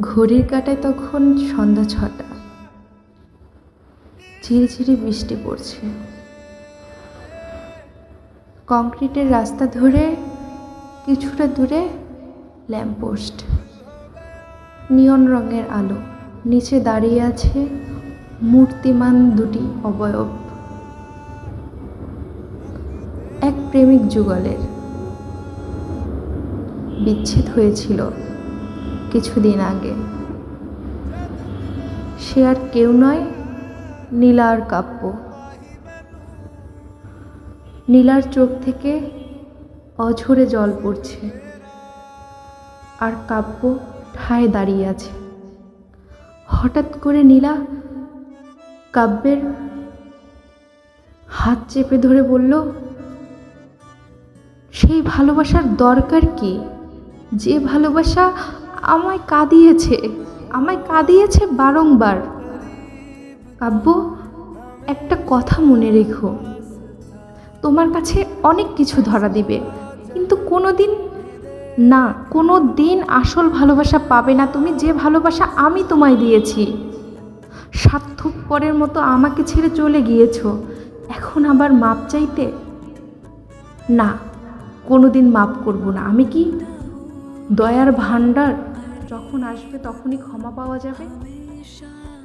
ঘড়ির কাঁটায় তখন সন্ধ্যা ছটা। ঝিরিঝিরি বৃষ্টি পড়ছে। কংক্রিটের রাস্তা ধরে কিছুটা দূরে ল্যাম্পপোস্ট। নিয়ন রঙের আলো। নিচে দাঁড়িয়ে আছে মূর্তিমান দুটি অবয়ব। এক প্রেমিক যুগলের। বিচ্ছেদ হয়েছিল। কিছুদিন আগে। সে আর কেউ নয় নীলা আর কাব্য। নীলার চোখ থেকে অঝরে জল পড়ছে। আর কাব্য ঠায় দাঁড়িয়ে আছে। হঠাৎ করে নীলা কাব্যের হাত চেপে ধরে বলল, সেই ভালোবাসার দরকার কি? যে ভালোবাসা আমায় কাঁদিয়েছে আমায় কাঁদিয়েছে বারংবার। কাব্য, একটা কথা মনে রেখো। তোমার কাছে অনেক কিছু ধরা দিবে, কিন্তু কোনো দিন না কোনো দিন আসল ভালোবাসা পাবে না তুমি যে ভালোবাসা আমি তোমায় দিয়েছি। স্বার্থপরের মতো আমাকে ছেড়ে চলে গিয়েছো, এখন আবার মাপ চাইতে? না কোনো দিন মাপ করব না। আমি কি দয়ার ভাণ্ডার যখন আসবে তখনই ক্ষমা পাওয়া যাবে।